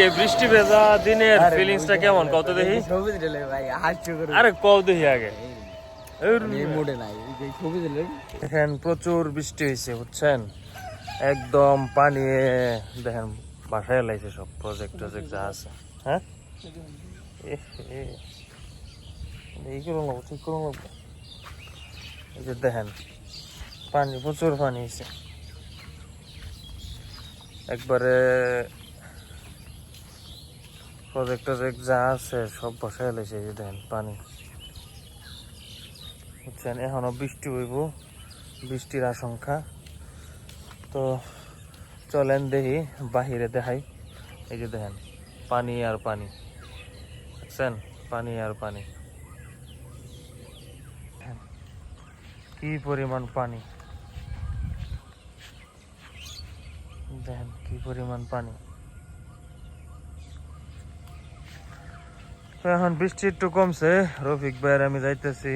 রফিক বৃষ্টি ভেজা দিনের ফিলিংসটা কেমন। কত দেখি? আরে কও দেখি আগে। এই এই মোড়ে নাই এই ছবি দিলে দেখেন প্রচুর বৃষ্টি হয়েছে বুঝছেন? একদম পানি দেখেন বাসায় লাইছে সব প্রজেক্ট টজেক্ট যা আছে। হ্যাঁ। এই করুন লাগবো ঠিক করুন লাগবো। এই যে দেখেন পানি প্রচুর পানি হয়েছে একবারে প্রজেক্ট টজেক্ট যা আছে সব বসায় এই যে দেখেন, পানি। বুঝছেন? এখনও বৃষ্টি হইব, বৃষ্টির আশঙ্কা। তো চলেন দেখি, বাহিরে দেখাই। এই যে দেখেন, পানি আর পানি। বুঝছেন? পানি আর পানি। কি পরিমাণ পানি? দেখেন, কি পরিমাণ পানি? এখন বৃষ্টি একটু কমছে। রফিক ভাইয়ের আমি যাইতেছি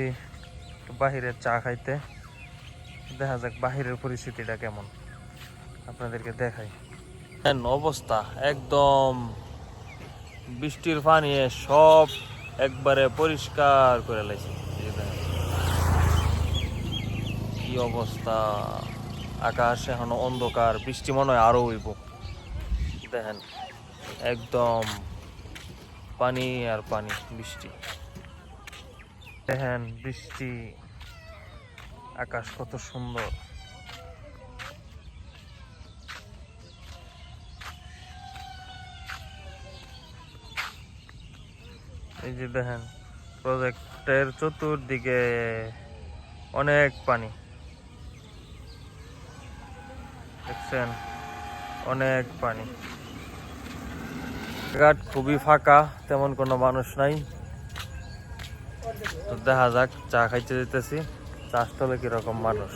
বাহিরের চা খাইতে। দেখা যাক বাহিরের পরিস্থিতিটা কেমন। আপনাদেরকে দেখাই। অবস্থা একদম বৃষ্টির পানি সব একবারে পরিষ্কার করে লাইছে। কি অবস্থা। আকাশ এখন অন্ধকার, বৃষ্টি মনে হয় আরও হইব। দেখেন, একদম পানি আর পানি, বৃষ্টি। দেখেন বৃষ্টি, আকাশ কত সুন্দর। এই যে দেখেন, প্রজেক্টের চতুর্দিকে অনেক পানি। দেখছেন? অনেক পানি। ঘাট খুবই ফাঁকা, তেমন কোনো মানুষ নাই। তো দেখা যাক, চা খাইতে যেতেছি চাষতলে কীরকম মানুষ।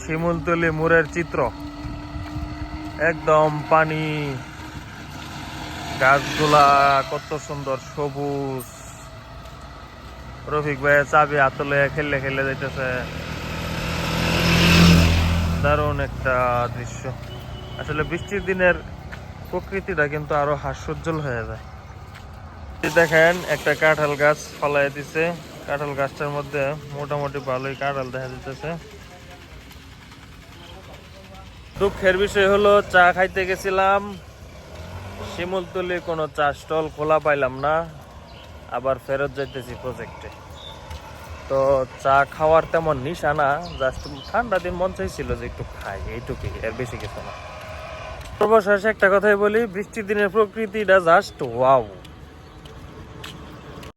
শিমুলতলি মোড়ের চিত্র। একদম পানি। গাছগুলা কত সুন্দর, সবুজ। রফিক ভাই চাবি হাতলে খেললে খেললে যাইতেছে। দারুণ একটা দৃশ্য। আসলে বৃষ্টির দিনের প্রকৃতিটা কিন্তু আরও হাস্যোজ্জ্বল হয়ে যায়। দেখেন, একটা কাঁঠাল গাছ ফলাই দিছে। কাঁঠাল গাছটার মধ্যে মোটামুটি ভালোই কাঁঠাল দেখা দিতেছে দুঃখের বিষয় হলো, চা খাইতে গেছিলাম। শিমুলতলি কোনো চা স্টল খোলা পাইলাম না। আবার ফেরত যাইতেছি প্রজেক্টে তো চা খাওয়ার তেমন নিশা না জাস্ট ঠান্ডা দিন মন চাইছিল যে একটু খাই, এইটুকুই, এর বেশি কিছু না। সর্বশেষ একটা কথাই বলি বৃষ্টির দিনের প্রকৃতিটা জাস্ট ওয়াও